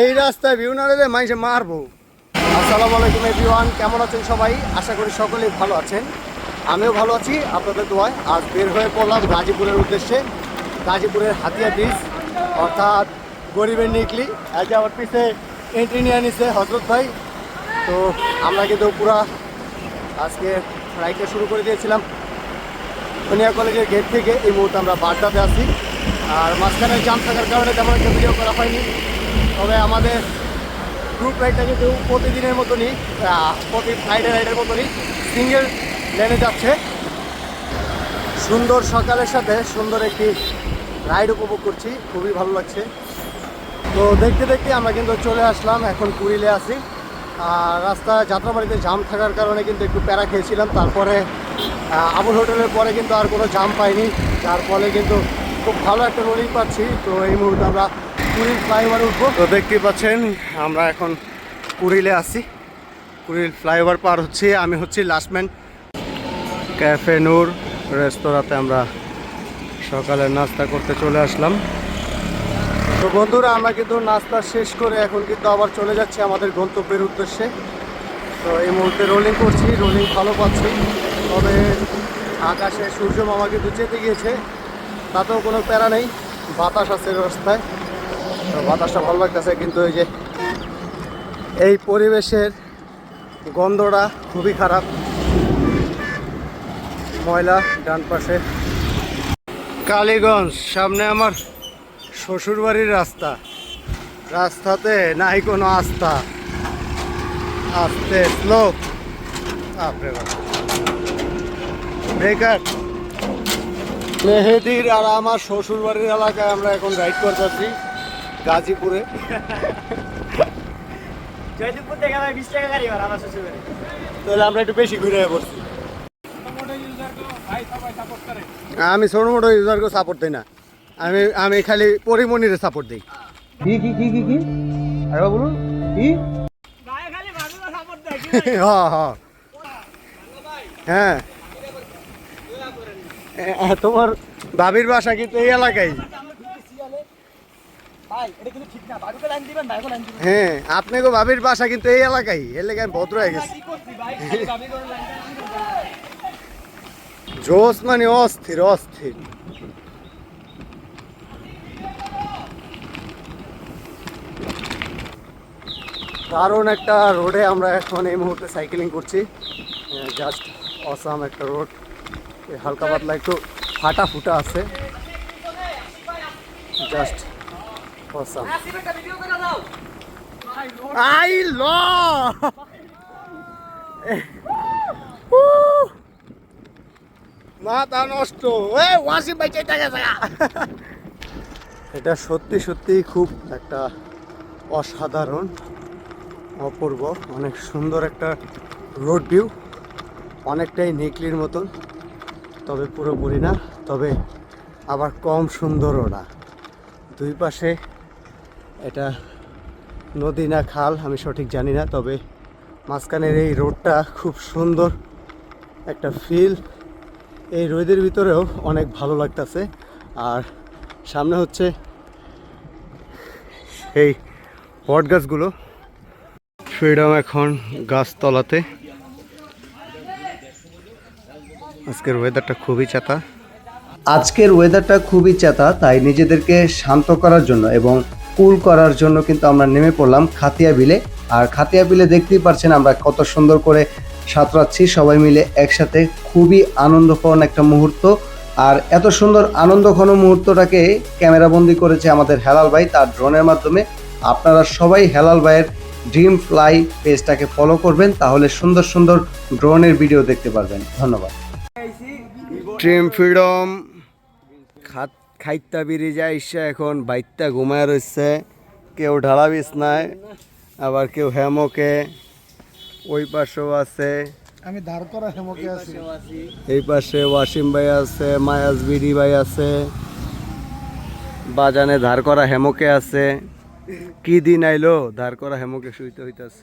এই রাস্তায় ভিউ না দিলে মারবো। আসসালামু আলাইকুম এভরিওয়ান কেমন আছেন সবাই? আশা করি সকলেই ভালো আছেন। আমিও ভালো আছি। আপনাদের দোয়ায় আজ বের হয়ে পড়লাম গাজীপুরের উদ্দেশ্যে। গাজীপুরের হাতিয়া ব্রিজ অর্থাৎ গরিবের নিকলি। আজ আমার পিছে এন্ট্রি নিয়ে নিছে হজরত ভাই। তো আমরা কিন্তু পুরা আজকে রাইডটা শুরু করে দিয়েছিলাম। সোনিয়া কলেজের গেট থেকে এই মুহূর্তে আমরা বাড্ডাতে আছি। আর মাঝখানে জাম থাকার কারণে তেমন একটা ভিডিও করা হয়নি। তবে আমাদের গ্রুপ রাইডটা কিন্তু প্রতিদিনের মতনই প্রতি ফ্রাইডে রাইডের মতনই সিঙ্গেল লেনে যাচ্ছে। সুন্দর সকালের সাথে সুন্দর একটি রাইড উপভোগ করছি, খুবই ভালো লাগছে। তো দেখতে দেখতে আমরা কিন্তু চলে আসলাম, এখন কুড়িলে আছি। আর রাস্তা যাত্রাবাড়িতে জাম থাকার কারণে কিন্তু একটু প্যারা খেয়েছিলাম, তারপরে আবুল হোটেলের পরে কিন্তু আর কোনো জাম পাইনি। যার ফলে কিন্তু খুব ভালো একটা রোলিং পাচ্ছি। তো এই মুহূর্তে আমরা কুড়িল ফ্লাইওভারে উঠবো। তো দেখতে পাচ্ছেন, আমরা এখন কুড়িলে আছি। কুড়িল ফ্লাইওভার পার হচ্ছে, আমি হচ্ছি লাস্টম্যান ক্যাফে নূর রেস্তোরাঁতে আমরা সকালে নাস্তা করতে চলে আসলাম। তো বন্ধুরা, আমরা কিন্তু নাস্তা শেষ করে এখন কিন্তু আবার চলে যাচ্ছি আমাদের গন্তব্যের উদ্দেশ্যে। তো এই মুহূর্তে রোলিং করছি রোলিং ভালো পাচ্ছি। তবে আকাশে সূর্য মামা কিন্তু যেতে গিয়েছে, তাতেও কোনো প্যারা নেই। বাতাস আছে রাস্তায়। বাতাসটা ভালো লাগতেছে, কিন্তু এই যে এই পরিবেশের গন্ধটা খুবই খারাপ। ময়লা ডান পাশে। কালীগঞ্জ, সামনে আমার শ্বশুরবাড়ির রাস্তা। রাস্তাতে নাই কোনো আস্থা। আস্তে স্লো ব্রেকার মেহেদির আর আমার শ্বশুরবাড়ির এলাকায় আমরা এখন রাইড করতেছি। গাজীপুরে। জয়দেবপুর থেকে ভাই বিশ টাকা গাড়ি আমার শ্বশুরবাড়ি। তাহলে আমরা একটু বেশি ঘুরে পড়ছি। আমি ছোট মোটো ইউজারকে সাপোর্ট দিই না। আমি আমি খালি পরিমণিরে সাপোর্ট দিই। কি কি কি কি কি? আরে বলুন কি? হ্যাঁ হ্যাঁ। হ্যাঁ। তোমার ভাবির বাসা কিন্তু এই এলাকায় ভাই এটা কিন্তু ঠিক না বাড়িতে লাইন দিবেন ভাই লাইন হ্যাঁ আপনাকে ভাবির বাসা কিন্তু এই এলাকায় আমি ভদ্র হয়ে গেছি। জোস মানে অস্থির অস্থির। দারুণ একটা রোডে আমরা এখন এই মুহূর্তে সাইকেলিং করছি। জাস্ট অসাম একটা রোড হালকা পাতলা একটু ফাটা ফুটা আছে। জাস্ট অসাম একটা ভিডিও করে দাও। আই ল মাথা নষ্ট। ওয়াসিম ভাই গেছে এটা সত্যি সত্যি খুব একটা অসাধারণ অপূর্ব অনেক সুন্দর একটা রোড ভিউ অনেকটাই নেকলির মতন তবে পুরোপুরি না তবে আবার কম সুন্দরও না। দুই পাশে এটা নদী না খাল, আমি সঠিক জানি না, তবে মাঝখানের এই রোডটা খুব সুন্দর একটা ফিল এই রোদের ভিতরেও অনেক ভালো লাগতেছে। আর সামনে হচ্ছে এই বট গাছগুলো। ফ্রিডম এখন গাছতলাতে। আজকের ওয়েদারটা খুবই চাতা। আজকের ওয়েদারটা খুবই চেতা, তাই নিজেদেরকে শান্ত করার জন্য এবং কুল করার জন্য কিন্তু আমরা নেমে পড়লাম খাতিয়া বিলে। আর খাতিয়া বিলে দেখতেই পারছেন আমরা কত সুন্দর করে সাঁতরাচ্ছি, সবাই মিলে একসাথে। খুবই আনন্দঘন একটা মুহূর্ত। আর এত সুন্দর আনন্দঘন মুহূর্তটাকে ক্যামেরাবন্দি করেছে আমাদের হেলাল ভাই তার ড্রোনের মাধ্যমে। আপনারা সবাই হেলাল ভাইয়ের ড্রিম ফ্লাই পেজটাকে ফলো করবেন, তাহলে সুন্দর সুন্দর ড্রোনের ভিডিও দেখতে পারবেন। ধন্যবাদ। ড্রিম ফ্রিডম খাইতা বেরিয়ে যায় ইসে এখন বাইতটা ঘুমায় রয়েছে কেউ ঢালা বিছনায় আবার কেউ হেমকে। ওই পাশেও আছে। আমি ধার করা হেমকে আছি। এই পাশে ওয়াসিম ভাই আছে মায়াজ বিডি ভাই আছে। বাজানে ধার করা হেমকে আছে। কি দিন আইলো ধার করা হেমকে শুইতে হইতাছে।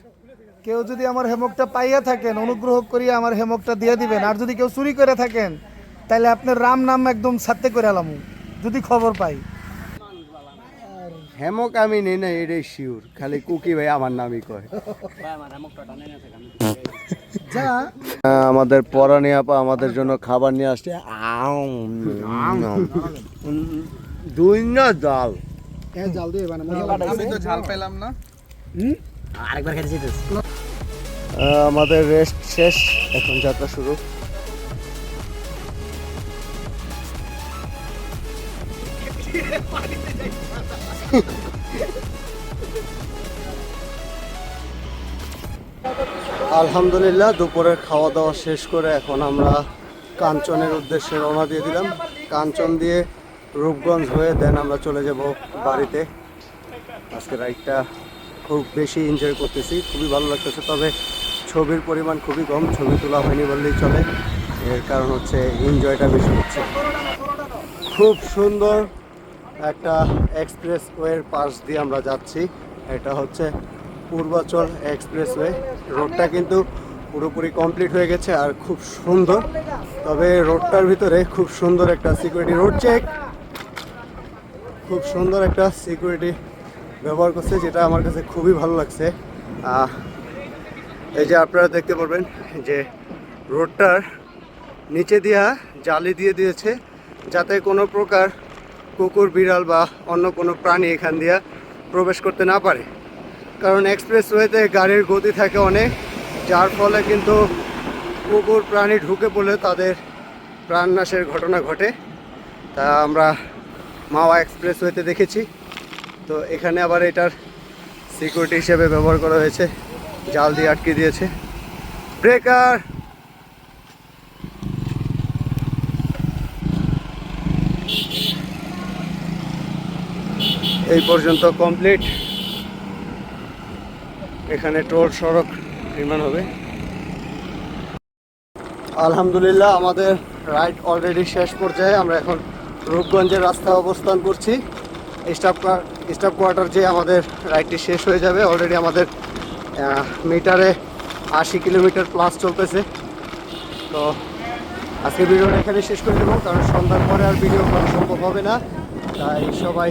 কেউ যদি আমার হেমকটা পাইয়া থাকেন অনুগ্রহ করিয়া আমার হেমকটা দিয়ে দিবেন। আর যদি কেউ চুরি করে থাকেন তাহলে আপনার রাম নাম একদম সাথে করে এলাম যদি খবর পাই। হেমক আমি নেই না এটাই শিওর খালি কুকি ভাই আমার নামই কয়। যা। আমাদের পরানি আপা আমাদের জন্য খাবার নিয়ে আসছে। দুই না জাল। দিয়ে আমি তো ঝাল পেলাম না। আমাদের রেস্ট শেষ। এখন যাত্রা শুরু। আলহামদুলিল্লাহ, দুপুরের খাওয়া দাওয়া শেষ করে এখন আমরা কাঞ্চনের উদ্দেশ্যে রওনা দিয়ে দিলাম। কাঞ্চন দিয়ে রূপগঞ্জ হয়ে দেন আমরা চলে যাব বাড়িতে। আজকে রাইডটা খুব বেশি এনজয় করতেছি, খুবই ভালো লাগতেছে, তবে ছবির পরিমাণ খুবই কম, ছবি তোলা হয়নি বললেই চলে। এর কারণ হচ্ছে এনজয়টা বেশি হচ্ছে। খুব সুন্দর একটা এক্সপ্রেস ওয়ের পাশ দিয়ে আমরা যাচ্ছি। এটা হচ্ছে পূর্বাচল এক্সপ্রেসওয়ে। রোডটা কিন্তু পুরোপুরি কমপ্লিট হয়ে গেছে আর খুব সুন্দর। তবে রোডটার ভিতরে খুব সুন্দর একটা সিকিউরিটি রোড চেক। খুব সুন্দর একটা সিকিউরিটি ব্যবহার করছে, যেটা আমার কাছে খুবই ভালো লাগছে। এই যে আপনারা দেখতে পারবেন যে রোডটার নিচে দিয়া জালি দিয়ে দিয়েছে, যাতে কোনো প্রকার কুকুর, বিড়াল বা অন্য কোনো প্রাণী এখান দিয়ে প্রবেশ করতে না পারে। কারণ এক্সপ্রেসওয়েতে গাড়ির গতি থাকে অনেক, যার ফলে কিন্তু কুকুর, প্রাণী ঢুকে পড়লে তাদের প্রাণনাশের ঘটনা ঘটে। তা আমরা মাওয়া এক্সপ্রেসওয়েতে দেখেছি। তো এখানে আবার এটার সিকিউরিটি হিসেবে ব্যবহার করা হয়েছে। জাল দিয়ে আটকে দিয়েছে। ব্রেকার! এই পর্যন্ত কমপ্লিট এখানে টোল সড়ক নির্মাণ হবে। আলহামদুলিল্লাহ, আমাদের রাইড অলরেডি শেষ পর্যায়ে। আমরা এখন রূপগঞ্জের রাস্তায় অবস্থান করছি। স্টাফ স্টাফ কোয়ার্টার যে আমাদের রাইডটি শেষ হয়ে যাবে অলরেডি আমাদের মিটারে আশি কিলোমিটার প্লাস চলতেছে। তো আজকে ভিডিওটা এখানে শেষ করে দেবো, কারণ সন্ধ্যার পরে আর ভিডিও করা সম্ভব হবে না। তাই সবাই